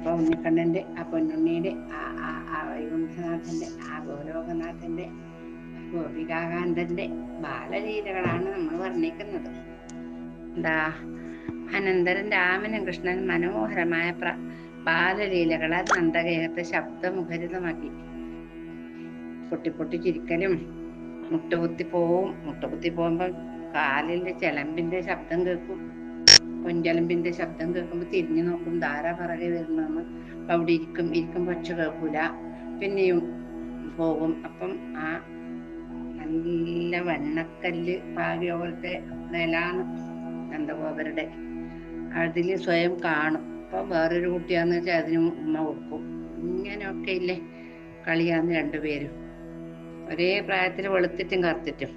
ഇപ്പൊ ഉണ്ണിക്കണ്ണന്റെ ആ പൊന്നുണ്ണിയുടെ ആ ആ ആ വൈകുണ്ഠനാഥന്റെ ആ ഗോലോകനാഥന്റെ ഗോപികാകാന്തന്റെ ബാലലീലകളാണ് നമ്മൾ വർണിക്കുന്നത്. എന്താ? അനന്തരൻ രാമനും കൃഷ്ണൻ മനോഹരമായ പ്ര ബാലലീലകളാൽ നന്ദകേഹത്തെ ശബ്ദമുഖരിതമാക്കി. പൊട്ടി പൊട്ടി ചിരിക്കലും മുട്ടുകുത്തി പോവും. മുട്ടുകുത്തി പോകുമ്പോ കാലിന്റെ ചെലമ്പിന്റെ ശബ്ദം കേൾക്കും. പൊഞ്ചലമ്പിന്റെ ശബ്ദം കേൾക്കുമ്പോൾ തിരിഞ്ഞു നോക്കും. ധാരാ പിറകെ വരുന്നതാണ് അപ്പൊ അവിടെ ഇരിക്കും. ഇരിക്കും പക്ഷെ കേൾക്കൂല. പിന്നെയും പോകും. അപ്പം ആ നല്ല വെണ്ണക്കല്ല് പാകിയ പോലത്തെ നിലാണ് നന്ദഗോപരുടെ. അതിൽ സ്വയം കാണും. അപ്പൊ വേറൊരു കുട്ടിയാന്ന് വെച്ചാൽ അതിന് ഉമ്മ കൊടുക്കും. ഇങ്ങനെയൊക്കെ ഇല്ലേ? കളിയാന്ന് രണ്ടുപേരും ഒരേ പ്രായത്തിൽ വെളുത്തിട്ടും കറുത്തിട്ടും.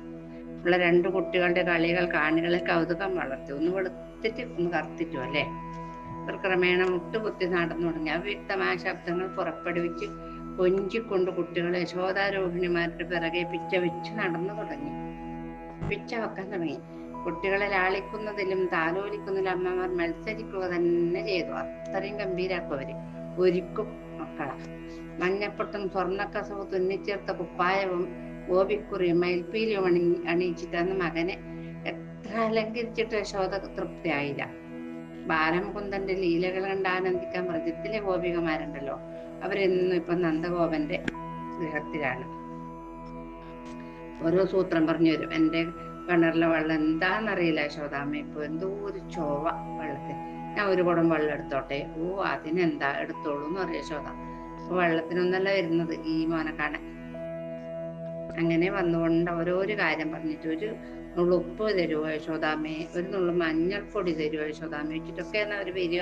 ഉള്ള രണ്ട് കുട്ടികളുടെ കളികൾ കാണികളെ കൗതുകം വളർത്തി. ഒന്ന് വെളുത്തിട്ട് ഒന്ന് കറുത്തിട്ടു അല്ലേ? ഇവർ ക്രമേണ മുട്ടുകുത്തി നടന്നു തുടങ്ങി. അവ്യക്തമായ ശബ്ദങ്ങൾ പുറപ്പെടുവിച്ച് കൊഞ്ചിക്കൊണ്ട് കുട്ടികളെ യശോധാരോഹിണിമാരുടെ പിറകെ പിച്ച വെച്ച് നടന്നു തുടങ്ങി. പിച്ച വെക്കാൻ തുടങ്ങി. കുട്ടികളെ ലാളിക്കുന്നതിലും താലോലിക്കുന്നതിലും അമ്മമാർ മത്സരിക്കുക തന്നെ ചെയ്തു. അത്രയും ഗംഭീരാക്കും അവർ ഒരുക്കും മക്കളെ. മഞ്ഞപ്പൊട്ടും സ്വർണക്കസവ് തുന്നിച്ചേർത്ത കുപ്പായവും ഗോപിക്കുറിയും മയിൽപ്പീലും അണി അണിയിച്ചിട്ടാണ് മകനെ എത്ര അലങ്കരിച്ചിട്ട് യശോദ തൃപ്തിയായില്ല. ബാലമുകുന്ദന്റെ ലീലകൾ കണ്ട് ആനന്ദിക്കാൻ വ്രജത്തിലെ ഗോപികമാരുണ്ടല്ലോ. അവരെന്നും ഇപ്പൊ നന്ദഗോപന്റെ ഗൃഹത്തിലാണ്. ഓരോ സൂത്രം പറഞ്ഞു വരും എന്റെ കിണറിലെ വെള്ളം എന്താന്നറിയില്ല യശോദാമ്മ. ഇപ്പൊ എന്തോ ഒരു ചോവ വെള്ളത്തിൽ. ഞാൻ ഒരു കുടം വെള്ളം എടുത്തോട്ടെ? ഓ അതിനെന്താ? എടുത്തോളൂ എന്ന് പറയാം യശോദ. വെള്ളത്തിനൊന്നല്ല വരുന്നത്. ഈ മോനെ കാണാൻ. അങ്ങനെ വന്നുകൊണ്ട് ഓരോരോ കാര്യം പറഞ്ഞിട്ട് ഒരു നുള്ളു ഉപ്പ് തരുമോ യശോദാമ്മേ ഒരു നുള്ളു മഞ്ഞൾപ്പൊടി തരുമോ യശോദാമേ വെച്ചിട്ടൊക്കെയാണ് അവർ വരിക.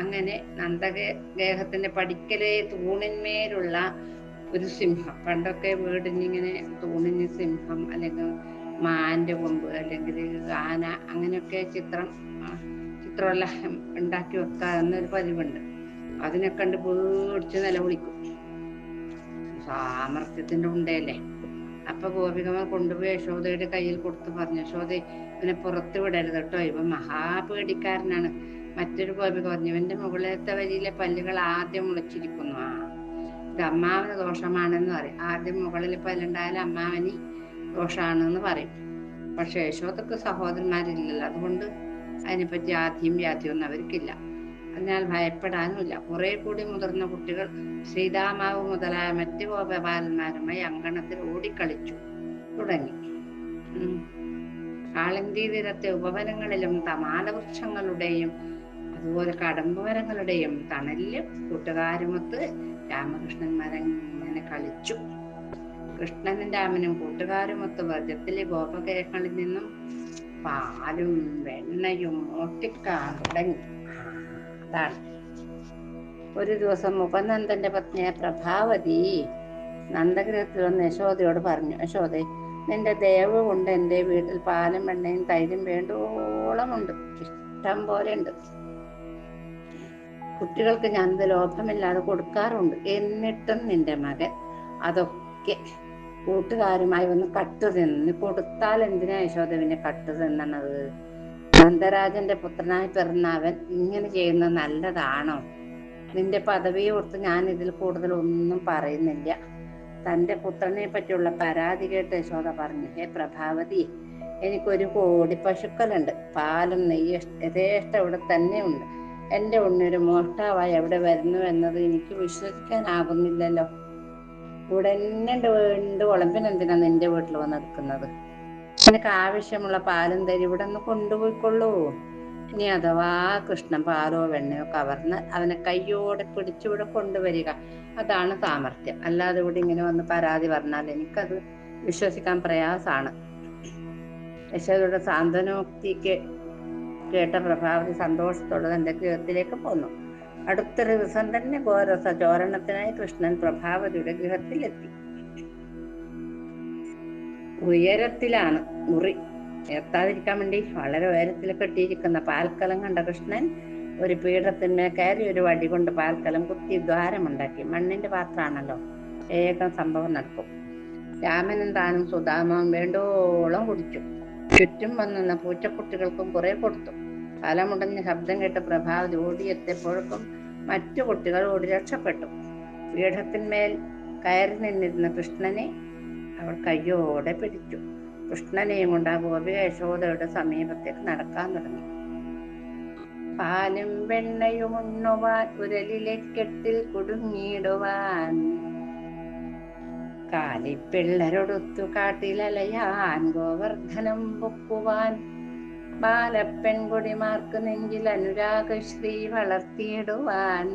അങ്ങനെ നന്ദഗേഹത്തിന്റെ പടിക്കലെ തൂണിന്മേലുള്ള ഒരു സിംഹം. പണ്ടൊക്കെ വീടിനിങ്ങനെ തൂണിന് സിംഹം അല്ലെങ്കിൽ മാന്റെ കൊമ്പ് അല്ലെങ്കിൽ ആന അങ്ങനെയൊക്കെ ചിത്രം ചിത്രമല്ല ഉണ്ടാക്കി വെക്കാവുന്ന ഒരു പതിവുണ്ട്. അതിനെ കണ്ട് പേടിച്ച് നിലവിളിക്കും. സാമർത്ഥ്യത്തിന്റെ ഉണ്ടല്ലേ അപ്പൊ ഗോപികമ്മ കൊണ്ടുപോയി യശോദയുടെ കയ്യിൽ കൊടുത്ത് പറഞ്ഞു യശോദ ഇവനെ പുറത്ത് വിടരുത് കേട്ടോ ഇവൻ മഹാപേടിക്കാരനാണ് മറ്റൊരു ഗോപിക പറഞ്ഞു ഇവന്റെ മുകളിലത്തെ വരിയിലെ പല്ലുകൾ ആദ്യം മുളച്ചിരിക്കുന്നു ആ ഇത് അമ്മാവന് ദോഷമാണെന്ന് പറയും ആദ്യം മുകളിൽ പല്ലുണ്ടായാലും അമ്മാവന് ദോഷമാണെന്ന് പറയും പക്ഷെ യശോദക്ക് സഹോദരന്മാരില്ലല്ലോ അതുകൊണ്ട് അതിനെപ്പറ്റി ആദ്യം വ്യാധിയൊന്നും അവർക്കില്ല അതിനാൽ ഭയപ്പെടാനുമില്ല. കുറെ കൂടി മുതിർന്ന കുട്ടികൾ ശ്രീതാമാവ് മുതലായ മറ്റു ഗോപബാലന്മാരുമായി അങ്കണത്തിൽ ഓടിക്കളിച്ചു. തുടങ്ങി. കാളന്തി തീരത്തെ ഉപവനങ്ങളിലും തമാലവൃക്ഷങ്ങളുടെയും അതുപോലെ കടമ്പുമരങ്ങളുടെയും തണലിലും കൂട്ടുകാരുമൊത്ത് രാമകൃഷ്ണന്മാരങ്ങനെ കളിച്ചു. കൃഷ്ണനും രാമനും കൂട്ടുകാരുമൊത്ത് വ്രജത്തിലെ ഗോപകേകളിൽ നിന്നും പാലും വെണ്ണയും ഓട്ടിക്കാൻ തുടങ്ങി. അതാണ് ഒരു ദിവസം മുഖനന്ദന്റെ പത്നിയായ പ്രഭാവതി നന്ദഗ്രഹത്തിൽ വന്ന് യശോദയോട് പറഞ്ഞു യശോദെ നിന്റെ ദയവ് കൊണ്ട് എന്റെ വീട്ടിൽ പാലും വെണ്ണയും തൈരും വേണ്ടോളമുണ്ട്. ഇഷ്ടം പോലെ ഉണ്ട് കുട്ടികൾക്ക് ഞാൻ ഞാനത് ലോഭമില്ലാതെ കൊടുക്കാറുണ്ട്. എന്നിട്ടും നിന്റെ മകൻ അതൊക്കെ കൂട്ടുകാരുമായി ഒന്ന് കട്ടു തിന്ന് കൊടുത്താൽ എന്തിനാ യശോദവിനെ കട്ടു തിന്നണത്? നന്ദരാജന്റെ പുത്രനായി പിറന്ന അവൻ ഇങ്ങനെ ചെയ്യുന്നത് നല്ലതാണോ? നിന്റെ പദവിയെ ഓർത്ത് ഞാൻ ഇതിൽ കൂടുതൽ ഒന്നും പറയുന്നില്ല. തന്റെ പുത്രനെ പറ്റിയുള്ള പരാതി കേട്ട് യശോദ പറഞ്ഞു ഹേ പ്രഭാവതി എനിക്കൊരു കോടി പശുക്കളുണ്ട്. പാലും നെയ്യ് യഥേഷ്ടം ഇവിടെ തന്നെ ഉണ്ട്. എന്റെ ഉണ്ണൊരു മോഷ്ടാവായി എവിടെ വരുന്നു എന്നത് എനിക്ക് വിശ്വസിക്കാനാകുന്നില്ലല്ലോ. ഇവിടെ വീണ്ടും വീണ്ട് നിന്റെ വീട്ടിൽ വന്ന് എടുക്കുന്നത് നിനക്ക് ആവശ്യമുള്ള പാലും തരി ഇവിടെ നിന്ന് കൊണ്ടുപോയിക്കൊള്ളൂ. ഇനി അഥവാ കൃഷ്ണൻ പാലോ വെണ്ണയോ കവർന്ന് അവനെ കയ്യോടെ പിടിച്ചിവിടെ കൊണ്ടുവരിക. അതാണ് സാമർഥ്യം. അല്ലാതെ ഇവിടെ ഇങ്ങനെ വന്ന് പരാതി പറഞ്ഞാൽ എനിക്കത് വിശ്വസിക്കാൻ പ്രയാസമാണ്. യശോദയുടെ സാന്ത്വനോക്തിക്ക് കേട്ട പ്രഭാവതി സന്തോഷത്തോടെ തന്റെ ഗൃഹത്തിലേക്ക് പോന്നു. അടുത്ത ദിവസം തന്നെ ഗോരസ ചോരണത്തിനായി കൃഷ്ണൻ പ്രഭാവതിയുടെ ഗൃഹത്തിലെത്തി. ഉയരത്തിലാണ്. മുറി. എത്താതിരിക്കാൻ വേണ്ടി വളരെ ഉയരത്തിൽ കെട്ടിയിരിക്കുന്ന പാൽക്കലം കണ്ട കൃഷ്ണൻ ഒരു പീഠത്തിന് കയറി ഒരു വടി കൊണ്ട് പാൽക്കലം കുത്തി ദ്വാരമുണ്ടാക്കി മണ്ണിന്റെ പാത്രമാണല്ലോ. ഏകം സംഭവം നടക്കും. രാമനും താനും സുധാമവും വേണ്ടോളം കുടിച്ചു. ചുറ്റും വന്നുന്ന പൂച്ചക്കുട്ടികൾക്കും കുറെ കൊടുത്തു. തലമുടഞ്ഞ ശബ്ദം കേട്ട് പ്രഭാവതി ഓടിയെത്തിയപ്പോഴേക്കും മറ്റു കുട്ടികൾ ഓടി രക്ഷപ്പെട്ടു. പീഠത്തിന്മേൽ കയറി നിന്നിരുന്ന കൃഷ്ണനെ അവൾ കയ്യോടെ പിടിച്ചു. കൃഷ്ണനെയും കൊണ്ട് ആ ഗോപിക യശോദയുടെ സമീപത്തേക്ക് നടക്കാൻ തുടങ്ങി. പാലും വെണ്ണയും ഉണ്ണുവാൻ ഉരലിലെ കെട്ടിൽ കുടുങ്ങിയിടുവാൻ. കാലിപ്പിള്ളരൊടുത്തു കാട്ടിലലയാൻ ഗോവർദ്ധനം പൊക്കുവാൻ. ബാലപ്പെൺകുടിമാർക്ക് നെഞ്ചിൽ അനുരാഗശ്രീ വളർത്തിയിടുവാൻ.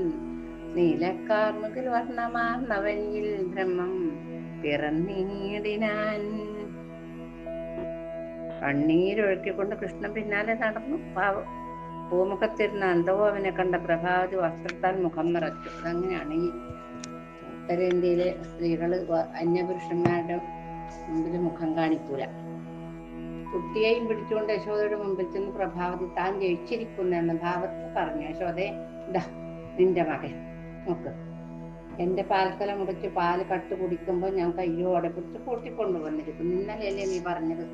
നീലക്കാർമുകിൽ വർണമാർന്നവനിൽ ബ്രഹ്മം പിറന്നീടിനാൻ കണ്ണീരൊഴുക്കിക്കൊണ്ട് കൃഷ്ണൻ പിന്നാലെ നടന്നു. പാവം. പൂമുഖത്തിരുന്ന അന്തകോവനെ കണ്ട പ്രഭാവതി വസ്ത്രത്താൽ മുഖം മറച്ചു അതങ്ങനെയാണ് ഈ ഉത്തരേന്ത്യയിലെ സ്ത്രീകൾ അന്യപുരുഷന്മാരുടെ മുമ്പിൽ മുഖം കാണിക്കൂല. കുട്ടിയെയും പിടിച്ചുകൊണ്ട് യശോദയുടെ മുമ്പിൽ ചെന്ന് പ്രഭാവതി താൻ ജയിച്ചിരിക്കുന്നു എന്ന ഭാവത്തിൽ പറഞ്ഞു. യശോദേ ഇതാ നിന്റെ മകൻ. നോക്ക്. എന്റെ പാൽക്കല മുറിച്ച് പാൽ കട്ട് കുടിക്കുമ്പോൾ ഞാൻ കയ്യോടെ പിടിച്ച് പൊട്ടിക്കൊണ്ടു വന്നിരിക്കും ഇന്നലെയല്ലേ നീ പറഞ്ഞത്?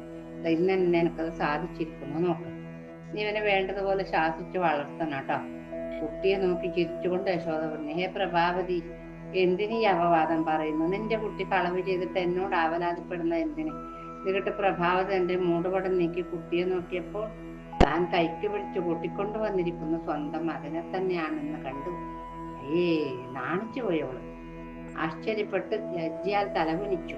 ഇന്ന് തന്നെ എനിക്കത് സാധിച്ചിരിക്കുന്നു നോക്കാം. നീ ഇവനെ വേണ്ടതുപോലെ ശാസിച്ച് വളർത്തണം കേട്ടോ. കുട്ടിയെ നോക്കി ചിരിച്ചുകൊണ്ട് യശോദ പറഞ്ഞു ഹേ പ്രഭാവതി എന്തിനീ അപവാദം പറയുന്നു? നിന്റെ കുട്ടി കളവ് ചെയ്തിട്ട് എന്നോട് ആവലാതിപ്പെടുന്ന എന്തിന്? ഇതിട്ട് പ്രഭാവത് എന്റെ മൂടുപടം നീക്കി കുട്ടിയെ നോക്കിയപ്പോൾ താൻ കൈക്ക് പിടിച്ച് കൂട്ടിക്കൊണ്ടു വന്നിരിക്കുന്ന സ്വന്തം മകനെ തന്നെയാണെന്ന് കണ്ടു. ഏ നാണിച്ചു പോയി അവൾ ആശ്ചര്യപ്പെട്ട് ലജ്ജയാൽ തലകുനിച്ചു.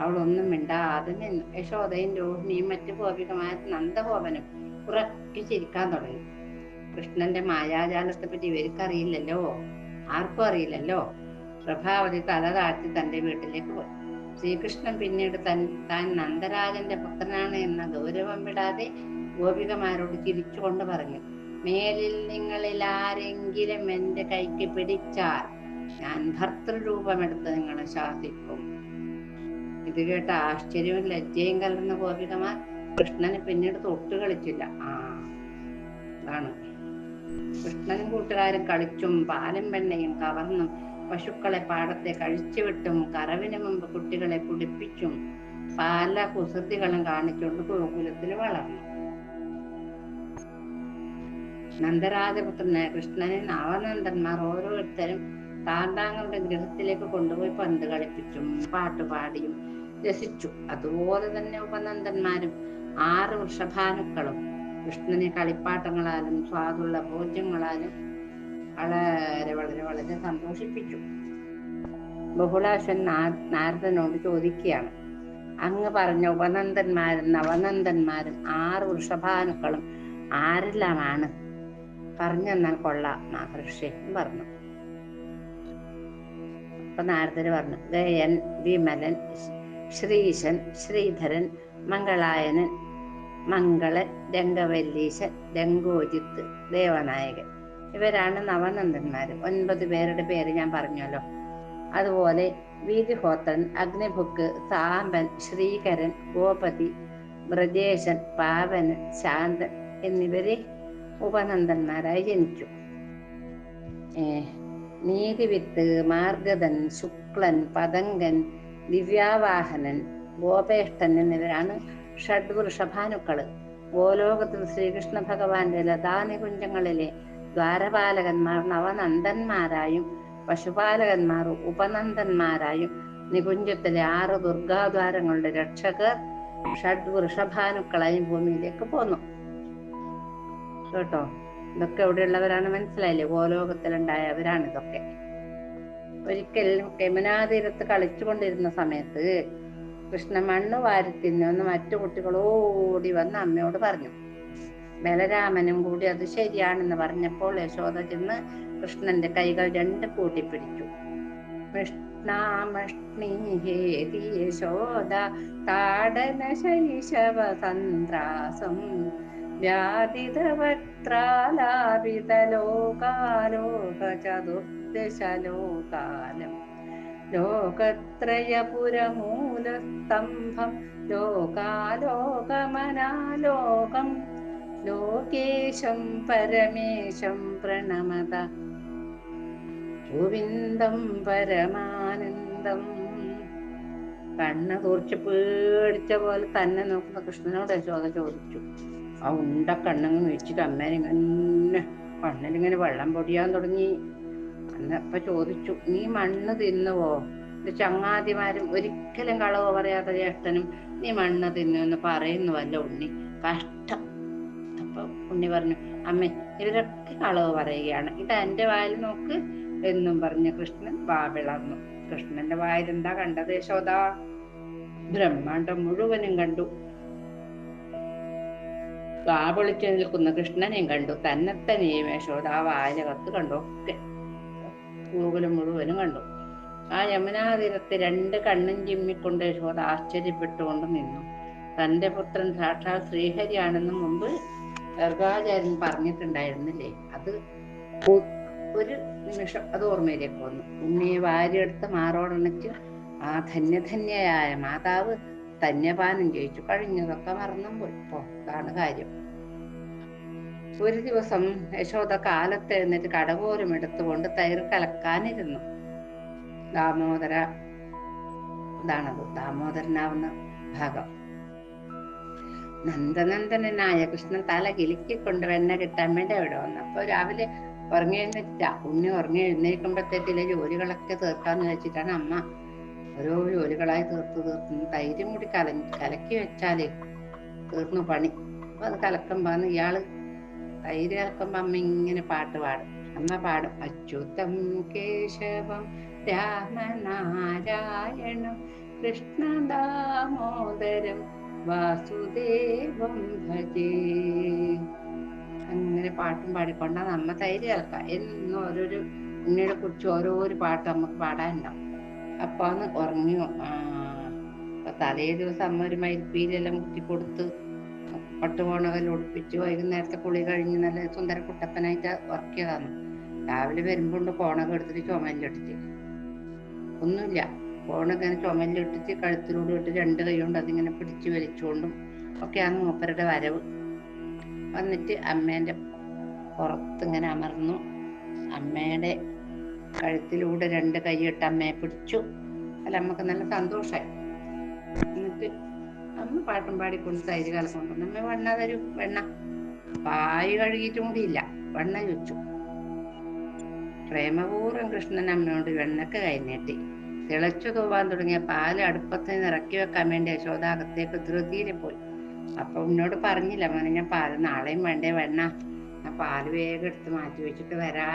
അവൾ ഒന്നും മിണ്ടാതെ നിന്നു. യശോദയും രോഹിണിയും മറ്റു ഗോപികമായ നന്ദഗോപനും ഉറക്കി ചിരിക്കാൻ തുടങ്ങി. കൃഷ്ണന്റെ മായാജാലത്തെ പറ്റി ഇവർക്കറിയില്ലല്ലോ. ആർക്കും അറിയില്ലല്ലോ. പ്രഭാവതി തല താഴ്ത്തി തന്റെ വീട്ടിലേക്ക് പോയി. ശ്രീകൃഷ്ണൻ പിന്നീട് തൻ താൻ നന്ദരാജന്റെ പുത്രനാണ് എന്ന ഗൗരവം വിടാതെ ഗോപികമാരോട് ചിരിച്ചുകൊണ്ട് പറഞ്ഞു. മേലിൽ നിങ്ങളിൽ ആരെങ്കിലും എന്റെ കൈക്ക് പിടിച്ചാൽ ഞാൻ ഭർത്തൃരൂപമെടുത്ത് നിങ്ങളെ ശാസിക്കും. ഇത് കേട്ട ആശ്ചര്യവും ലജ്ജയും കലർന്ന ഗോപികമാർ കൃഷ്ണന് പിന്നീട് തൊട്ട് കളിച്ചില്ല. ആ അതാണ്. കൃഷ്ണനും കൂട്ടുകാരും കളിച്ചും പാലും വെണ്ണയും കവർന്നും പശുക്കളെ പാടത്തെ കഴിച്ചുവിട്ടും കറവിന് മുമ്പ് കുട്ടികളെ കുടിപ്പിച്ചും പല കുസൃതികളും കാണിച്ചുകൊണ്ട് ഗോകുലത്തിൽ വളർന്നു. നന്ദരാജപുത്രനായ കൃഷ്ണനെ നവനന്ദന്മാർ ഓരോരുത്തരും താന്താങ്ങളുടെ ഗൃഹത്തിലേക്ക് കൊണ്ടുപോയി പന്ത് കളിപ്പിച്ചും പാട്ടുപാടിയും രസിച്ചു. അതുപോലെ തന്നെ ഉപനന്ദന്മാരും ആറ് വൃഷഭാനുക്കളും കൃഷ്ണനെ കളിപ്പാട്ടങ്ങളാലും സ്വാദുള്ള ഭോജ്യങ്ങളാലും വളരെ വളരെ വളരെ സന്തോഷിപ്പിച്ചു. ബഹുളാശൻ നാരദനോട് ചോദിക്കുകയാണ്. അങ്ങ് പറഞ്ഞ ഉപനന്ദന്മാരും നവനന്ദന്മാരും ആറ് വൃഷഭാനുക്കളും ആരെല്ലാമാണ് പറഞ്ഞു തന്നാൽ കൊള്ളാം മഹർഷി പറഞ്ഞു. അപ്പൊ നാരദര് പറഞ്ഞു ഗയൻ വിമലൻ ശ്രീശൻ ശ്രീധരൻ മംഗളായനൻ മംഗളൻ രംഗവല്ലീശൻ രംഗോജിത്ത് ദേവനായകൻ. ഇവരാണ് നവനന്ദന്മാർ ഒൻപത് പേരുടെ പേര് ഞാൻ പറഞ്ഞല്ലോ. അതുപോലെ വീതിഹോത്രൻ അഗ്നിഭുക്ക് സാമ്പൻ ശ്രീകരൻ ഗോപതി ബ്രജേശൻ പാവനൻ ശാന്തൻ എന്നിവരെ ഉപനന്ദന്മാരായി ജനിച്ചു. നീതിവിത്ത് മാർഗതൻ ശുക്ലൻ പതങ്കൻ ദിവ്യാവാഹനൻ ഗോപേഷ്ടൻ എന്നിവരാണ് ഷഡ്വൃഷഭാനുക്കൾ ഗോലോകത്തിൽ ശ്രീകൃഷ്ണ ഭഗവാന്റെ ലതാനികുഞ്ചങ്ങളിലെ ദ്വാരപാലകന്മാർ നവനന്ദന്മാരായും പശുപാലകന്മാർ ഉപനന്ദന്മാരായും നികുഞ്ചത്തിലെ ആറ് ദുർഗാദ്വാരങ്ങളുടെ രക്ഷകർ ഷഡ് ഷഡ്വൃഷഭാനുക്കളായും ഭൂമിയിലേക്ക് പോന്നു. കേട്ടോ? ഇതൊക്കെ എവിടെയുള്ളവരാണ് മനസ്സിലായില്ലേ? ഗോലോകത്തിലുണ്ടായവരാണ് ഇതൊക്കെ. ഒരിക്കൽ യമുനാതീരത്ത് കളിച്ചുകൊണ്ടിരുന്ന സമയത്ത് കൃഷ്ണ മണ്ണ് വാരി തിന്നുവെന്ന് മറ്റു കുട്ടികൾ ഓടി വന്ന് അമ്മയോട് പറഞ്ഞു ബലരാമനും കൂടി അത് ശരിയാണെന്ന് പറഞ്ഞപ്പോൾ യശോദ ചെന്ന് കൃഷ്ണന്റെ കൈകൾ രണ്ട് കൂട്ടിപ്പിടിച്ചു. പിടിച്ചു താടന ശൈശവ വ്യാധിതവക്ത്രാലാപിതലോകാലോക ചതുർദശലോകാലം ലോകത്രയപുരമൂലസ്തംഭം ലോകാലോകമനാലോകം. ലോകേശം പരമേശം പ്രണമത. ഗോവിന്ദം പരമാനന്ദം. കണ്ണ് തുറച്ച് പേടിച്ച പോലെ തന്നെ നോക്കുന്ന കൃഷ്ണനോട് യശോദ ചോദിച്ചു. ആ ഉണ്ട കണ്ണങ്ങ് വെച്ചിട്ട് അമ്മേനിങ്ങനെ കണ്ണിലിങ്ങനെ വെള്ളം പൊടിയാൻ തുടങ്ങി. അന്നപ്പ ചോദിച്ചു നീ മണ്ണ് തിന്നുവോ? ചങ്ങാതിമാരും ഒരിക്കലും കളവ് പറയാത്ത ജ്യേഷ്ഠനും നീ മണ്ണ് തിന്നു എന്ന് പറയുന്നുവല്ല ഉണ്ണി. കഷ്ടം. അപ്പൊ ഉണ്ണി പറഞ്ഞു അമ്മ ഇവരൊക്കെ കളവ് പറയുകയാണ്. ഇത് എന്റെ വായിൽ നോക്ക് എന്നും പറഞ്ഞ് കൃഷ്ണൻ വാ വിളർന്നു. കൃഷ്ണന്റെ വായിൽ എന്താ കണ്ടത് യശോദ? ബ്രഹ്മാണ്ടം മുഴുവനും കണ്ടു. പൊളിച്ചു നിൽക്കുന്ന കൃഷ്ണനെയും കണ്ടു. തന്നത്തെ യശോദ ആ വാചകത്ത് കണ്ടു. ഒക്കെ. ഗൂഗിളും മുഴുവനും കണ്ടു. ആ യമുനാതീരത്ത് രണ്ട് കണ്ണും ചിമ്മിക്കൊണ്ട് യശോദ ആശ്ചര്യപ്പെട്ടുകൊണ്ട് നിന്നു. തന്റെ പുത്രൻ സാക്ഷാൽ ശ്രീഹരിയാണെന്ന് മുമ്പ് ഗർഗാചാര്യൻ പറഞ്ഞിട്ടുണ്ടായിരുന്നില്ലേ? അത് ഒരു നിമിഷം അത് ഓർമ്മയിലേക്ക് വന്നു. ഉണ്ണിയെ വാരിയെടുത്ത് മാറോടണച്ച് ആ ധന്യധന്യയായ മാതാവ് ധന്യപാനം ചെയ്യിച്ചു. കഴിഞ്ഞതൊക്കെ മറന്നും പോയി പോ അതാണ് കാര്യം. ഒരു ദിവസം യശോദ കാലത്ത് എഴുന്നേറ്റ് കടകോലും എടുത്തുകൊണ്ട് തൈര് കലക്കാനിരുന്നു. ദാമോദര ഇതാണത് ദാമോദരനാവുന്ന ഭാഗം. നന്ദനന്ദനായ കൃഷ്ണൻ തല കിലുക്കിക്കൊണ്ട് വെണ്ണ കിട്ടാൻ വേണ്ടി അവിടെ വന്നു. അപ്പൊ രാവിലെ ഉറങ്ങി എഴുന്നേറ്റില്ല ഉണ്ണി ഉറങ്ങി എഴുന്നേൽക്കുമ്പോഴത്തേക്കിലെ ജോലികളൊക്കെ തീർക്കാന്ന് വെച്ചിട്ടാണ് അമ്മ ഓരോ ജോലികളായി തീർത്ത് തീർത്ത്. തൈരും കൂടി കല കലക്കി വെച്ചാലേ തീർന്നു പണി. അപ്പൊ അത് കലക്കുമ്പോന്ന് ഇയാൾ തൈര് കലക്കുമ്പോ അമ്മ ഇങ്ങനെ പാട്ട് പാടും. അമ്മ പാടും അച്യുതം കേശവം രാമനാരായണം കൃഷ്ണദാമോദരം വാസുദേവം ഭജേ. അങ്ങനെ പാട്ടും പാടിക്കൊണ്ടാണ് അമ്മ തൈര് കലക്ക. എന്നും ഓരോരു ഉണ്ണിയെ കുറിച്ച് ഓരോരോ പാട്ട് നമുക്ക് പാടാനുണ്ടാവും. അപ്പൊ ഉറങ്ങി അപ്പൊ തലേ ദിവസം അമ്മ ഒരു മയിൽപ്പീലെല്ലാം കുത്തി കൊടുത്ത് പട്ടുപോണകൽ ഒളിപ്പിച്ച് വൈകുന്നേരത്തെ കുളി കഴിഞ്ഞ് നല്ല സുന്ദര കുട്ടപ്പനായിട്ട് ഉറക്കിയതാണ്. രാവിലെ വരുമ്പോണ്ട് കോണൊക്കെ എടുത്തിട്ട് ചുമലിലിട്ടിട്ട് ഒന്നുമില്ല. കോണൊക്കെ ചുമലിലിട്ടിട്ട് കഴുത്തിലൂടെ ഇട്ട് രണ്ട് കൈ കൊണ്ട് അതിങ്ങനെ പിടിച്ച് വലിച്ചുകൊണ്ടും ഒക്കെയാണ് മൂപ്പരുടെ വരവ്. വന്നിട്ട് അമ്മേന്റെ പുറത്തിങ്ങനെ അമർന്നു. അമ്മയുടെ കഴുത്തിലൂടെ രണ്ട് കൈയിട്ട് അമ്മയെ പിടിച്ചു. അല്ല അമ്മയ്ക്ക് നല്ല സന്തോഷായി. എന്നിട്ട് അമ്മ പാട്ടും പാടി കൊണ്ട് തൈര് കലക്കൊണ്ട് അമ്മ വെണ്ണ തരൂ വെണ്ണ. പായ് കഴുകിയിട്ടും കൂടിയില്ല വെണ്ണ ചോദിച്ചു പ്രേമപൂർവം കൃഷ്ണൻ അമ്മയോട് വെണ്ണക്ക് കൈനീട്ടി തിളച്ചു തൂവാൻ തുടങ്ങിയ പാൽ അടുപ്പത്ത് നിന്ന് ഇറക്കി വെക്കാൻ വേണ്ടി യശോദ അകത്തേക്ക് ധൃതിയിൽ പോയി. അപ്പൊ എന്നോട് പറഞ്ഞില്ല മോനെ ഞാൻ പാൽ നാളെയും വേണ്ടേ വെണ്ണ. ആ പാൽ വേഗം എടുത്ത് മാറ്റി വെച്ചിട്ട് വരാ.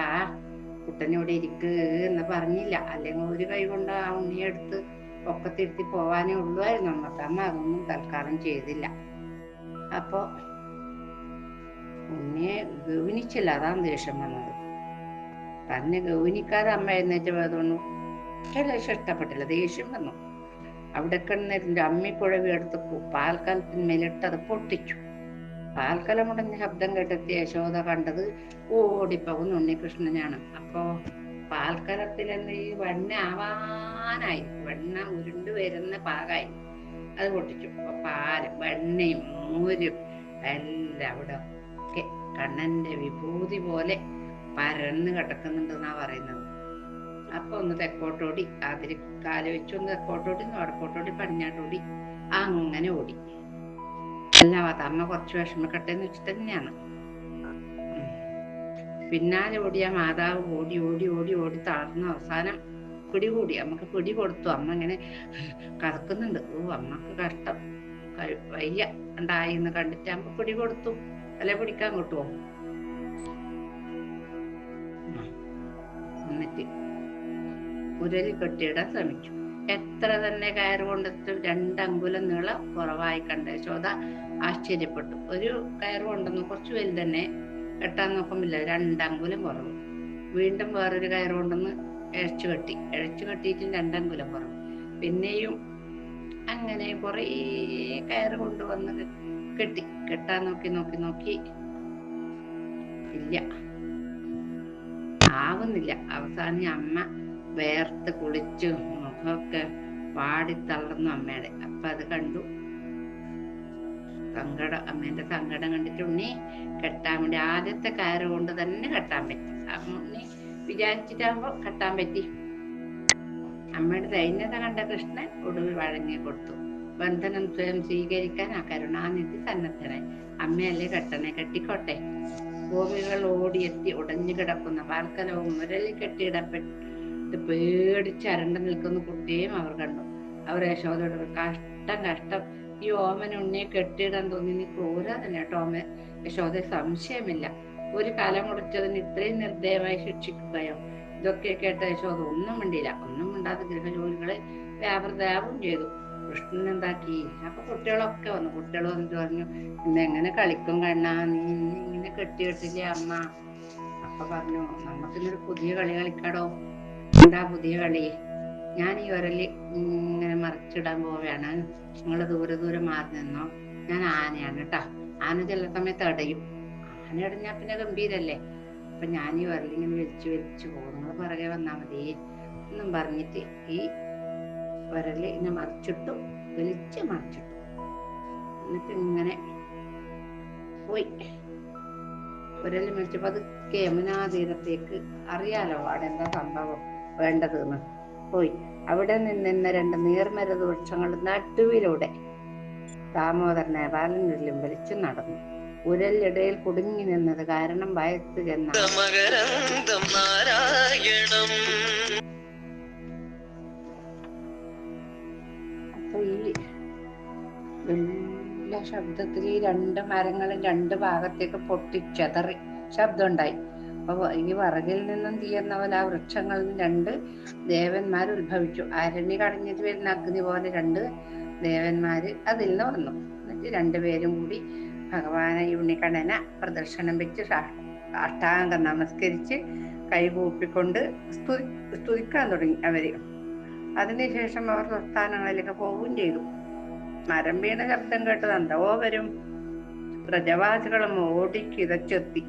കുട്ടനിവിടെ ഇരിക്ക് എന്ന് പറഞ്ഞില്ല. അല്ലെങ്കിൽ ഒരു കൈ കൊണ്ട് ആ ഉണ്ണിയെ എടുത്ത് പൊക്കത്തിരുത്തി പോവാനേ ഉള്ളുവായിരുന്നു നമുക്ക് അമ്മ അതൊന്നും തൽക്കാലം ചെയ്തില്ല. അപ്പൊ ഉണ്ണിയെ ഗൗനിച്ചില്ല. അതാണ് ദേഷ്യം വന്നത്. തന്നെ ഗൗനിക്കാതെ അമ്മ എഴുന്നേറ്റ് പോയതൊന്നും ലേശം ഇഷ്ടപ്പെട്ടില്ല. ദേഷ്യം വന്നു. അവിടെ കിടന്നിരുന്ന അമ്മിക്കുഴവി എടുത്ത് പാൽക്കലത്തിന്മേലിട്ട് അത് പൊട്ടിച്ചു. പാൽക്കലം മുടഞ്ഞ ശബ്ദം കേട്ടെത്തിയ യശോദ കണ്ടത് ഓടിപ്പോകുന്ന ഉണ്ണികൃഷ്ണനാണ്. അപ്പോ പാൽക്കലത്തിൽ എന്ത് ഈ വെണ്ണ ആവാനായി. വെണ്ണ ഉരുണ്ട് വരുന്ന പാകായി. അത് പൊട്ടിച്ചു. അപ്പൊ പാൽ വെണ്ണയും മോരും എല്ലാം അവിടെ ഒക്കെ കണ്ണന്റെ വിഭൂതി പോലെ പരന്ന് കിടക്കുന്നുണ്ടെന്നാ പറയുന്നത്. അപ്പൊ ഒന്ന് തെക്കോട്ടോടി അതിരി കാൽ തെക്കോട്ടോടി വടക്കോട്ടോടി പടിഞ്ഞാട്ടോടി അങ്ങനെ ഓടി. അല്ല അമ്മ കുറച്ച് വിഷമിക്കട്ടെ എന്ന് വെച്ചിട്ട് തന്നെയാണ്. പിന്നാലെ ഓടിയ മാതാവ് ഓടി ഓടി ഓടി ഓടി തളർന്ന അവസാനം പിടികൂടി. അമ്മയ്ക്ക് പിടി കൊടുത്തു. അമ്മ ഇങ്ങനെ കറക്കുന്നുണ്ട്. ഓ അമ്മയ്ക്ക് കഷ്ടം. വയ്യ. ഉണ്ടായി എന്ന് കണ്ടിട്ട് അമ്മ പിടി കൊടുത്തു. അല്ലെ പിടിക്കാൻ കിട്ടുമോ എന്നിട്ട് ഉരലി കെട്ടിയിടാൻ ശ്രമിച്ചു. എത്ര തന്നെ കയറ് കൊണ്ടെത്തും രണ്ടങ്കുലം നീളം കുറവായി കണ്ട. യശോദ ആശ്ചര്യപ്പെട്ടു. ഒരു കയറ് കൊണ്ടെന്നു കുറച്ച് വലുത് തന്നെ കെട്ടാൻ നോക്കുമ്പില്ല രണ്ടങ്കുലം കുറവ്. വീണ്ടും വേറൊരു കയറ് കൊണ്ടൊന്ന് ഇഴച്ചു കെട്ടി. ഇഴച്ചു കെട്ടിയിട്ടും രണ്ടങ്കുലം കുറവ്. പിന്നെയും അങ്ങനെ കുറേ കയറ് കൊണ്ടുവന്ന് കെട്ടി. കെട്ടാൻ നോക്കി നോക്കി നോക്കി ഇല്ല. ആവുന്നില്ല. അവസാനം അമ്മ വേർത്ത് കുളിച്ചു മുഖമൊക്കെ വാടി തളർന്നു അമ്മയുടെ. അപ്പൊ അത് കണ്ടു. സങ്കടം അമ്മേന്റെ സങ്കടം കണ്ടിട്ട് ഉണ്ണി കെട്ടാൻ വേണ്ടി ആദ്യത്തെ കയറ് കൊണ്ട് തന്നെ കെട്ടാൻ പറ്റി. ഉണ്ണി വിചാരിച്ചിട്ടാകുമ്പോ കെട്ടാൻ പറ്റി. അമ്മയുടെ ദൈന്യത കണ്ട കൃഷ്ണൻ ഒടുവിൽ വഴങ്ങി കൊടുത്തു. ബന്ധനം സ്വയം സ്വീകരിക്കാൻ ആ കരുണാനിധി സന്നദ്ധനായി. അമ്മയല്ലേ കെട്ടനെ കെട്ടിക്കോട്ടെ. ഭൂമികൾ ഓടിയെത്തി ഉടഞ്ഞു കിടക്കുന്ന വാർക്കലവും മുരലിൽ കെട്ടിയിടപ്പെട്ട്. പേടിച്ച് അരണ്ട് നിൽക്കുന്ന കുട്ടിയെയും അവർ കണ്ടു. അവർ യശോദയോട് കഷ്ടം കഷ്ടം. ഈ ഓമൻ ഉണ്ണിയെ കെട്ടിയിടാൻ തോന്നി. നീ ക്രൂര തന്നെ കേട്ടോ ഓമൻ യശോദ സംശയമില്ല. ഒരു കല മുറിച്ചതിന് ഇത്രയും നിർദ്ദയമായി ശിക്ഷിക്കുകയോ? ഇതൊക്കെ കേട്ട യശോദ ഒന്നും മിണ്ടിയില്ല. ഒന്നും മിണ്ടാതെ ഗൃഹജോലികളെ വ്യാപൃതാപം ചെയ്തു. കൃഷ്ണൻ എന്താക്കി? അപ്പൊ കുട്ടികളൊക്കെ വന്നു. കുട്ടികൾ വന്നിട്ട് പറഞ്ഞു ഇന്ന് എങ്ങനെ കളിക്കും കണ്ണാ? നീ ഇങ്ങനെ കെട്ടിയിട്ടില്ലേ അമ്മ? അപ്പൊ പറഞ്ഞു നമുക്കിന്നൊരു പുതിയ കളി കളിക്കാടോ? എന്താ പുതിയ കളി? ഞാൻ ഈ ഒരൽ ഇങ്ങനെ മറിച്ചിടാൻ പോവുകയാണ്. നിങ്ങൾ ദൂരെ ദൂരെ മാറി നിന്നോ. ഞാൻ ആനയാണ് കേട്ടോ ആന ചില സമയത്ത് അടയും. ആന അടഞ്ഞാ പിന്നെ ഗംഭീരല്ലേ? അപ്പൊ ഞാൻ ഈ ഒരലിങ്ങനെ വലിച്ചു വലിച്ചു പോകും. നിങ്ങൾ പുറകെ വന്നാ മതി. എന്നും പറഞ്ഞിട്ട് ഈ ഒരൽ ഇങ്ങനെ മറിച്ചിട്ടു വലിച്ച് മറിച്ചിട്ടു. എന്നിട്ട് ഇങ്ങനെ പോയി. ഒരൽ മറിച്ചപ്പോ അത് യമുനാ തീരത്തേക്ക് അറിയാലോ അവിടെ എന്താ സംഭവം? വേണ്ടതെന്ന്. പോയി. അവിടെ നിന്നിന്ന രണ്ട് നീർമരുത് വൃക്ഷങ്ങൾ നടുവിലൂടെ ദാമോദരനെ ബാലനിലും വലിച്ചു നടന്നു. ഉരലിടയിൽ കുടുങ്ങി നിന്നത് കാരണം വയസ്സ് ചെന്ന മകരന്തം നാരായണം. അപ്പൊ ഈ വലിയ ശബ്ദത്തിൽ ഈ രണ്ട് മരങ്ങളും രണ്ട് ഭാഗത്തേക്ക് പൊട്ടിച്ചതറി. ശബ്ദം അപ്പൊ ഇനി വറകിൽ നിന്നും തീർന്ന പോലെ ആ വൃക്ഷങ്ങളിൽ നിന്ന് രണ്ട് ദേവന്മാർ ഉത്ഭവിച്ചു. ആരണ്യ കടഞ്ഞിട്ട് വരുന്ന അഗ്നി പോലെ രണ്ട് ദേവന്മാര് അതിൽ നിന്ന് വന്നു. എന്നിട്ട് രണ്ടുപേരും കൂടി ഭഗവാനെ യുണികണന പ്രദർശനം വെച്ച് അഷ്ടാംഗം നമസ്കരിച്ച് കൈകൂപ്പിക്കൊണ്ട് സ്തുതി സ്തുതിക്കാൻ തുടങ്ങി അവർ. അതിനുശേഷം അവർ സംസ്ഥാനങ്ങളിലേക്ക് പോവുകയും ചെയ്തു. മരം വീണ ശബ്ദം കേട്ട് എന്തോ വരും. പ്രജവാസികളും ഓടി കിതച്ചെത്തി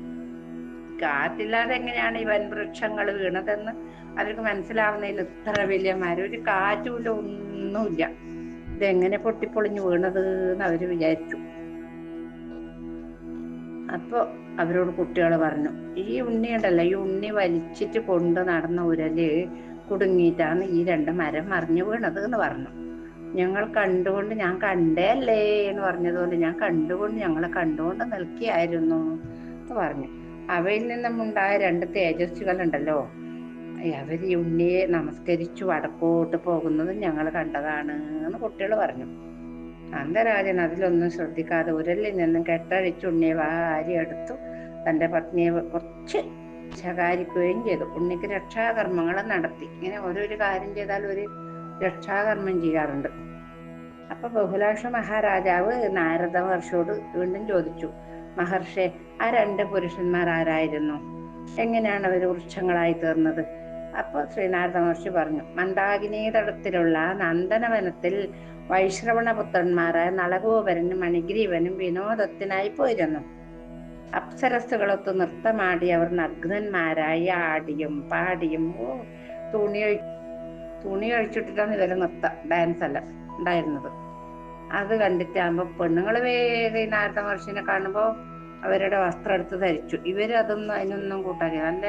കാറ്റില്ലാതെ എങ്ങനെയാണ് ഈ വൻവൃക്ഷങ്ങൾ വീണതെന്ന് അവർക്ക് മനസ്സിലാവുന്നതിൽ ഇത്ര വലിയ മരം ഒരു കാറ്റുമില്ല ഒന്നുമില്ല. ഇതെങ്ങനെ പൊട്ടിപ്പൊളിഞ്ഞു വീണത് എന്ന് അവർ വിചാരിച്ചു. അപ്പൊ അവരോട് കുട്ടികൾ പറഞ്ഞു ഈ ഉണ്ണി ഉണ്ടല്ലോ ഈ ഉണ്ണി വലിച്ചിട്ട് കൊണ്ട് നടന്ന ഉരൽ കുടുങ്ങിയിട്ടാണ് ഈ രണ്ട് മരം മറിഞ്ഞു വീണത് എന്ന് പറഞ്ഞു. ഞങ്ങൾ കണ്ടുകൊണ്ട് ഞാൻ കണ്ടേ അല്ലേ എന്ന് പറഞ്ഞതുകൊണ്ട് ഞാൻ കണ്ടുകൊണ്ട് ഞങ്ങളെ കണ്ടുകൊണ്ട് നിൽക്കുകയായിരുന്നു എന്ന് പറഞ്ഞു. അവയിൽ നിന്നും ഉണ്ടായ രണ്ട് തേജസ്സുകൾ ഉണ്ടല്ലോ അവർ ഈ ഉണ്ണിയെ നമസ്കരിച്ചു വടക്കോട്ട് പോകുന്നത് ഞങ്ങൾ കണ്ടതാണ് എന്ന് കുട്ടികൾ പറഞ്ഞു. അന്തരാജൻ അതിലൊന്നും ശ്രദ്ധിക്കാതെ ഉരലിൽ നിന്നും കെട്ടഴിച്ച് ഉണ്ണിയെ വാരി എടുത്തു തന്റെ പത്നിയെ കുറച്ച് ശകാരിക്കുകയും ചെയ്തു. ഉണ്ണിക്ക് രക്ഷാകർമ്മങ്ങൾ നടത്തി. ഇങ്ങനെ ഓരോരു കാര്യം ചെയ്താൽ ഒരു രക്ഷാകർമ്മം ചെയ്യാറുണ്ട്. അപ്പൊ ബഹുലാക്ഷ മഹാരാജാവ് നാരദ മഹർഷിയോട് വീണ്ടും ചോദിച്ചു മഹർഷെ ആ രണ്ട് പുരുഷന്മാർ ആരായിരുന്നു? എങ്ങനെയാണ് അവർ വൃക്ഷങ്ങളായി തീർന്നത്? അപ്പൊ ശ്രീനാരദ മഹർഷി പറഞ്ഞു മന്ദാകിനീതടത്തിലുള്ള നന്ദനവനത്തിൽ വൈശ്രവണപുത്രന്മാരായ നളഗോപരനും മണിഗ്രീവനും വിനോദത്തിനായി പോയിരുന്നു. അപ്സരസ്സുകളൊത്ത് നൃത്തമാടി അവർ നഗ്നന്മാരായി ആടിയും പാടിയും ഓ തുണി തുണി കഴിച്ചിട്ടിട്ടാണ് ഇവരെ നൃത്തം ഡാൻസ് അല്ല ഉണ്ടായിരുന്നത്. അത് കണ്ടിട്ടാകുമ്പോ പെണ്ണുങ്ങൾ വേറെ നാരദ മഹർഷിനെ കാണുമ്പോ അവരുടെ വസ്ത്രം എടുത്ത് ധരിച്ചു. ഇവർ അതൊന്നും അതിനൊന്നും കൂട്ടാക്കി നല്ല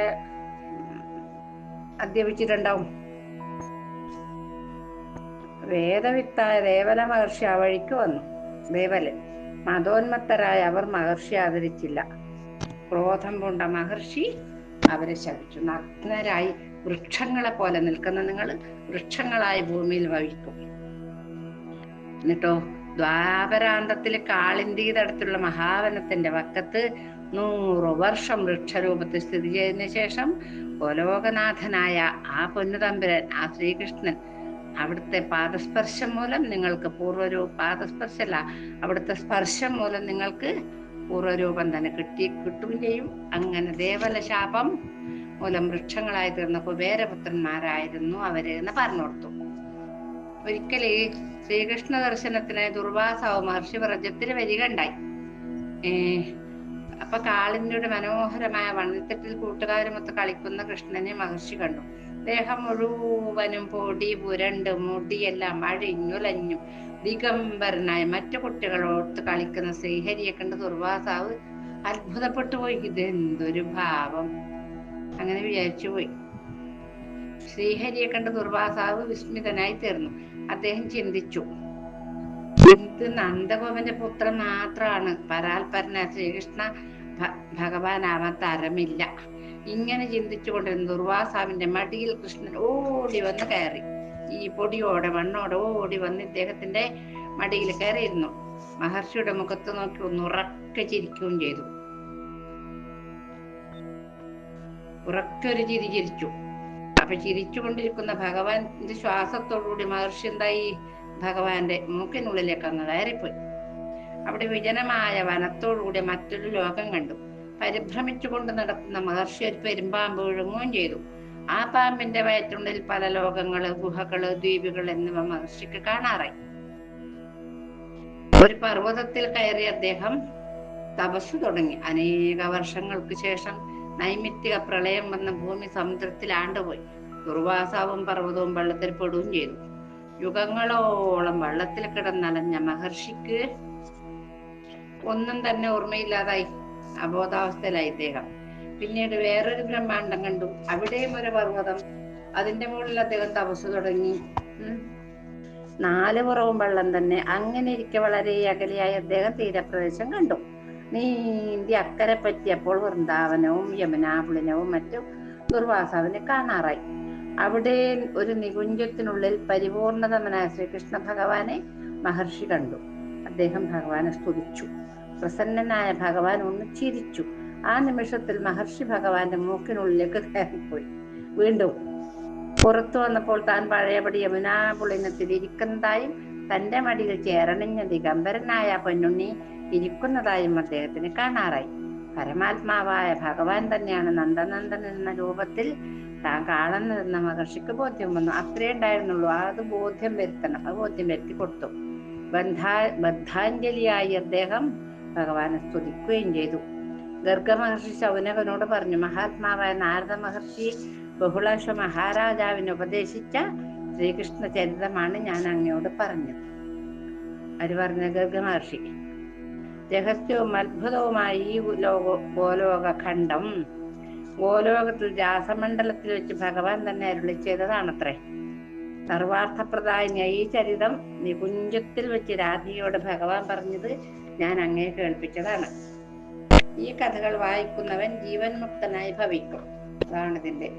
അധ്യപിച്ചിട്ടുണ്ടാവും. വേദവിത്തായ ദേവല മഹർഷി ആ വഴിക്ക് വന്നു. ദേവലൻ മതോന്മത്തരായ അവർ മഹർഷി ആദരിച്ചില്ല. ക്രോധം പൂണ്ട മഹർഷി അവരെ ശപിച്ചു. നഗ്നരായി വൃക്ഷങ്ങളെ പോലെ നിൽക്കുന്ന നിങ്ങൾ വൃക്ഷങ്ങളായി ഭൂമിയിൽ ഭവിക്കും എന്നിട്ടോ ദ്വാപരാന്തത്തിൽ കാളിന്തിയുടെ മഹാവനത്തിന്റെ വക്കത്ത് നൂറ് വർഷം വൃക്ഷരൂപത്തിൽ സ്ഥിതി ചെയ്തതിനു ശേഷം ഗോലോകനാഥനായ ആ പൊന്നുതമ്പുരൻ ആ ശ്രീകൃഷ്ണൻ അവിടുത്തെ പാദസ്പർശം മൂലം നിങ്ങൾക്ക് പൂർവരൂപ പാദസ്പർശല്ല അവിടുത്തെ സ്പർശം മൂലം നിങ്ങൾക്ക് പൂർവരൂപം തന്നെ കിട്ടി കിട്ടും ചെയ്യും. അങ്ങനെ ദേവല ശാപം മൂലം വൃക്ഷങ്ങളായി തീർന്ന കുബേരപുത്രന്മാരായിരുന്നു അവർ എന്ന് പറഞ്ഞു കൊടുത്തു ഒരിക്കൽ ശ്രീകൃഷ്ണ ദർശനത്തിന് ദുർവാസാവ് മഹർഷി വ്രജത്തിന് വരികണ്ടായി ഏ അപ്പൊ കാളിന്തിയുടെ മനോഹരമായ വണ്ണത്തെട്ടിൽ കൂട്ടുകാരുമൊത്ത് കളിക്കുന്ന കൃഷ്ണനെ മഹർഷി കണ്ടു. ദേഹം മുഴുവനും പൊടി പുരണ്ട് മുടിയെല്ലാം അഴിഞ്ഞുലഞ്ഞു. ദിഗംബരനായ മറ്റു കുട്ടികളോട് കളിക്കുന്ന ശ്രീഹരിയെ കണ്ട് ദുർവാസാവ് അത്ഭുതപ്പെട്ടു പോയി. ഇതെന്തൊരു ഭാവം. അങ്ങനെ വിചാരിച്ചു പോയി. ശ്രീഹരിയെ കണ്ട് ദുർവാസാവ് വിസ്മിതനായി തീർന്നു. അദ്ദേഹം ചിന്തിച്ചു ഇത് നന്ദഗോപന്റെ പുത്രൻ മാത്രമാണ് പരാൽപരന ശ്രീകൃഷ്ണ ഭഗവാൻ തരമില്ല ഇങ്ങനെ ചിന്തിച്ചുകൊണ്ടിരുന്ന ദുർവാസാവിന്റെ മടിയിൽ കൃഷ്ണൻ ഓടി വന്ന് കയറി. ഈ പൊടിയോടെ മണ്ണോടെ ഓടി വന്ന് ഇദ്ദേഹത്തിന്റെ മടിയിൽ കയറിയിരുന്നു. മഹർഷിയുടെ മുഖത്ത് നോക്കി ഒന്ന് ഉറക്കെ ചിരിക്കുകയും ചെയ്തു. ഉറക്കൊരു ചിരി ചിരിച്ചു. അപ്പൊ ചിരിച്ചുകൊണ്ടിരിക്കുന്ന ഭഗവാന്റെ ശ്വാസത്തോടുകൂടി മഹർഷി എന്തായി? ഭഗവാന്റെ മൂക്കിനുള്ളിലേക്ക് അങ്ങ് കയറിപ്പോയി. അവിടെ വിജനമായ വനത്തോടുകൂടി മറ്റൊരു ലോകം കണ്ടു. പരിഭ്രമിച്ചുകൊണ്ട് നടക്കുന്ന മഹർഷി ഒരു പെരുമ്പാമ്പ് വിഴുങ്ങുകയും ചെയ്തു. ആ പാമ്പിന്റെ വയറ്റുള്ളിൽ പല ലോകങ്ങൾ ഗുഹകൾ ദ്വീപുകൾ എന്നിവ മഹർഷിക്ക് കാണാറായി. ഒരു പർവതത്തിൽ കയറി അദ്ദേഹം തപസ് തുടങ്ങി. അനേക വർഷങ്ങൾക്ക് ശേഷം നൈമിത്തിക പ്രളയം വന്ന ഭൂമി സമുദ്രത്തിൽ ആണ്ടുപോയി. ദുർവാസാവും പർവതവും വെള്ളത്തിൽ പെടുകയും ചെയ്തു. യുഗങ്ങളോളം വെള്ളത്തിൽ കിടന്നലഞ്ഞ മഹർഷിക്ക് ഒന്നും തന്നെ ഓർമ്മയില്ലാതായി. അബോധാവസ്ഥയിലായി അദ്ദേഹം പിന്നീട് വേറൊരു ബ്രഹ്മാണ്ടം കണ്ടു. അവിടെയും ഒരു പർവതം. അതിന്റെ മുകളിൽ അദ്ദേഹം തപസ് തുടങ്ങി. നാലു പുറവും വെള്ളം തന്നെ. അങ്ങനെ ഇരിക്കെ വളരെ അകലെയായി അദ്ദേഹം തീരപ്രദേശം കണ്ടു. നീന്തി അക്കരെ പറ്റിയപ്പോൾ വൃന്ദാവനവും യമുനാപുളിനവും മറ്റും ദുർവാസാവിനെ കാണാറായി. അവിടെ ഒരു നികുഞ്ചത്തിനുള്ളിൽ പരിപൂർണതമനായ ശ്രീകൃഷ്ണ ഭഗവാനെ മഹർഷി കണ്ടു. അദ്ദേഹം ഭഗവാനെ സ്തുതിച്ചു. പ്രസന്നനായ ഭഗവാൻ ഒന്ന് ചിരിച്ചു. ആ നിമിഷത്തിൽ മഹർഷി ഭഗവാന്റെ മൂക്കിനുള്ളിലേക്ക് കയറിപ്പോയി. വീണ്ടും പുറത്തു വന്നപ്പോൾ താൻ പഴയപടി യമുനാപുളിനത്തിൽ ഇരിക്കുന്നതായും തന്റെ മടിയിൽ ചേരണിഞ്ഞ ദിഗംബരനായ പൊന്നുണ്ണി ഇരിക്കുന്നതായും അദ്ദേഹത്തിന് കാണാറായി. പരമാത്മാവായ ഭഗവാൻ തന്നെയാണ് നന്ദനന്ദൻ എന്ന രൂപത്തിൽ താൻ കാണുന്നതെന്ന മഹർഷിക്ക് ബോധ്യം വന്നു. അത്രേ ഉണ്ടായിരുന്നുള്ളൂ. അത് ബോധ്യം വരുത്തണം. അത് ബോധ്യം വരുത്തി കൊടുത്തു. ബന്ധാ ബദ്ധാഞ്ജലിയായി അദ്ദേഹം ഭഗവാനെ സ്തുതിക്കുകയും ചെയ്തു. ഗർഗ മഹർഷി ശൗനകനോട് പറഞ്ഞു മഹാത്മാവായ നാരദ മഹർഷി ബഹുളാശ മഹാരാജാവിന് ഉപദേശിച്ച ശ്രീകൃഷ്ണ ചരിതമാണ് ഞാൻ അങ്ങയോട് പറഞ്ഞത്. അവർ പറഞ്ഞ ഗർഗ മഹർഷി രഹസ്യവും അത്ഭുതവുമായി ഈ ലോക ഗോലോക ഖണ്ഡം ഗോലോകത്തിൽ രാസമണ്ഡലത്തിൽ വെച്ച് ഭഗവാൻ തന്നെ അരുളി ചെയ്തതാണത്രേ. സർവാർത്ഥപ്രദായ ഈ ചരിതം നികുഞ്ചത്തിൽ വെച്ച് രാധിയോട് ഭഗവാൻ പറഞ്ഞത് ഞാൻ അങ്ങേ കേൾപ്പിച്ചതാണ്. ഈ കഥകൾ വായിക്കുന്നവൻ ജീവൻ മുക്തനായി ഭവിക്കും. അതാണ് ഇതിന്റെ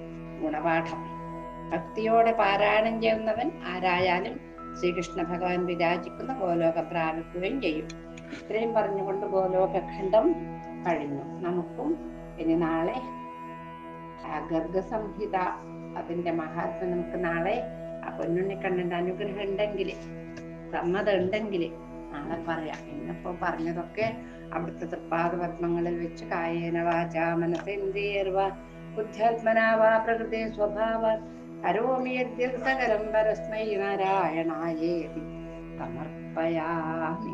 ഗുണപാഠം. ഭക്തിയോടെ പാരായണം ചെയ്യുന്നവൻ ആരായാലും ശ്രീകൃഷ്ണ ഭഗവാൻ വിരാജിക്കുന്ന ഗോലോകം പ്രാപിക്കുകയും ചെയ്യും. ഇത്രയും പറഞ്ഞുകൊണ്ട് ഗോലോകഖണ്ഡം കഴിഞ്ഞു. നമുക്കും ഇനി നാളെ ഗർഗസംഹിത അതിന്റെ മഹാത്മ്യം നമുക്ക് നാളെ ആ പൊന്നുണ്ണിക്കണ്ണന്റെ അനുഗ്രഹം ഉണ്ടെങ്കിൽ സമ്മതം ഉണ്ടെങ്കിൽ നാളെ പറയാം. ഇന്നിപ്പോ പറഞ്ഞതൊക്കെ അവിടുത്തെ തൃപ്പാദ പത്മങ്ങളിൽ വെച്ച് കായേന വാച മനസേന്ദ്രിയർവ ബുദ്ധ്യാത്മനാവാ പ്രകൃതി സ്വഭാവ സകലം പരസ്മൈ നാരായണായേതി സമർപ്പയാമി.